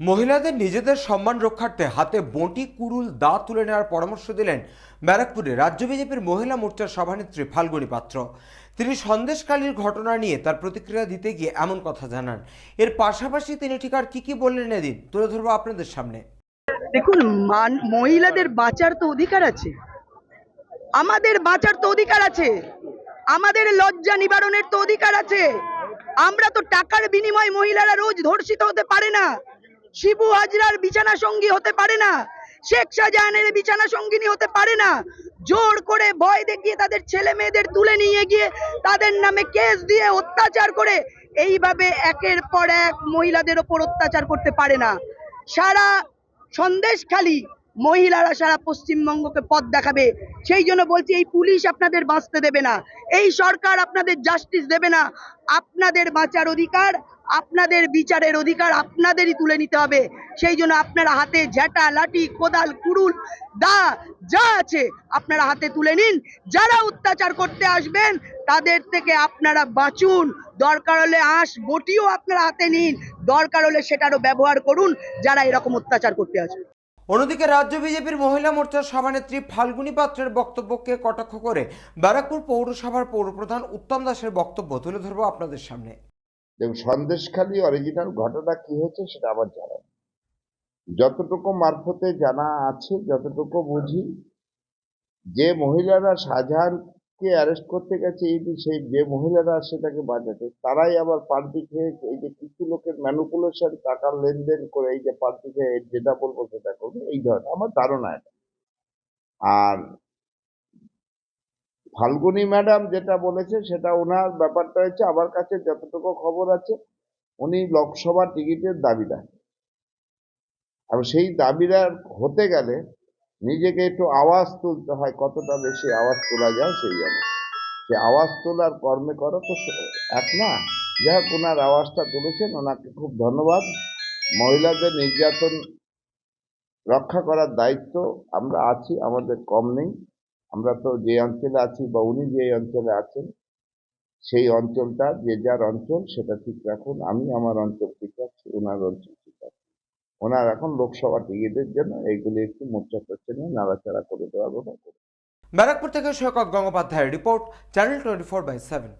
মহিলাদের নিজেদের সম্মান রক্ষার্থে হাতে বঁটি কুড়ুল দা তুলে নেওয়ার পরামর্শ দিলেন ব্যারাকপুরে রাজ্য বিজেপির মহিলা মোর্চার সভানেত্রী ফাল্গুনী পাত্র। তিনি সন্দেশকালীর ঘটনা নিয়ে তার প্রতিক্রিয়া দিতে গিয়ে এমন কথা জানান। এর পাশাপাশি তিনি ঠিক আর কি কি বললেন এদিন? তুলে ধরবো আপনাদের সামনে। দেখুন, মান, মহিলাদের বাঁচার তো অধিকার আছে। আমাদের বাঁচার তো অধিকার আছে। আমাদের লজ্জা নিবারণের তো অধিকার আছে। আমরা তো টাকার বিনিময়ে মহিলারা রোজ ধর্ষিত হতে পারে না। শিবু হাজরার বিছানা সঙ্গী হতে পারে না, শেখ শাহজাহানের বিছানা সঙ্গিনী হতে পারে না। জোর করে ভয় দেখিয়ে তাদের ছেলে মেয়েদের তুলে নিয়ে গিয়ে তাদের নামে কেস দিয়ে অত্যাচার করে, এইভাবে একের পর এক মহিলাদের ওপর অত্যাচার করতে পারে না। সারা সন্দেশখালী মহিলারা সারা পশ্চিমবঙ্গকে পথ দেখাবে। সেই জন্য বলছি, এই পুলিশ আপনাদের বাঁচতে দেবে না। এই সরকার আপনাদের জাস্টিস দেবে না। আপনাদের বাঁচার অধিকার, আপনাদের বিচারের অধিকার আপনাদেরই তুলে নিতে হবে। সেই জন্য আপনারা হাতে ঝ্যাটা লাঠি, কোদাল, কুড়ুল, দা, যা আছে আপনারা হাতে তুলে নিন। যারা অত্যাচার করতে আসবেন, তাদের থেকে আপনারা বাঁচুন। দরকার হলে আঁশ, বটিও আপনারা হাতে নিন। দরকার হলে সেটারও ব্যবহার করুন, যারা এরকম অত্যাচার করতে আসবে। অন্যদিকে রাজ্য বিজেপির মহিলা মোর্চার সভানেত্রী ফাল্গুনী পাত্রের বক্তব্যকে কটাক্ষ করে ব্যারাকপুর পৌরসভার পৌরপ্রধান উত্তম দাসের বক্তব্য তুলে ধরবো আপনাদের সামনে। এবং সন্দেশখালী অরিজিনাল ঘটনা কি হয়েছে সেটা আমার জানা যতটুকু মারফতে জানা আছে, যতটুকু বুঝি, যে মহিলারা শাহজাহানকে অ্যারেস্ট করতে গেছে, এই সেই যে মহিলারা সেটাকে বাঁচাতে, তারাই আবার পার্টি এই যে কিছু লোকের ম্যানুপুলেশন টাকার লেনদেন করে এই যে পার্টি যেটা বলব সেটা করবে, এই ধরনের আমার ধারণা এটা। আর ফাল্গুনি ম্যাডাম যেটা বলেছে সেটা ওনার ব্যাপারটা হচ্ছে আমার কাছে যতটুকু খবর আছে, উনি লোকসভা টিকিটের দাবিদার। আর সেই দাবিদার হতে গেলে নিজেকে একটু আওয়াজ তুলতে হয়, কতটা বেশি আওয়াজ তোলা যায় সেই জন্য সে আওয়াজ তোলার কর্মে করো তো এক না, যাই হোক ওনার আওয়াজটা তুলেছেন ওনাকে খুব ধন্যবাদ। মহিলাদের নির্যাতন রক্ষা করার দায়িত্ব আমরা আছি, আমাদের কম নেই। আমরা তো যে অঞ্চলে আছি বা উনি যে অঞ্চলে আছেন, সেই অঞ্চলটা, যে যার অঞ্চল সেটা ঠিক রাখুন। আমি আমার অঞ্চল ঠিক রাখছি ওনার অঞ্চল ওনার এখন লোকসভা টিকিটের জন্য এইগুলি একটু মোর্চা করছে নিয়ে নাড়াচাড়া করে দেওয়ার ব্যারাকপুর থেকে সৈকত গঙ্গোপাধ্যায়ের report, channel twenty four by seven.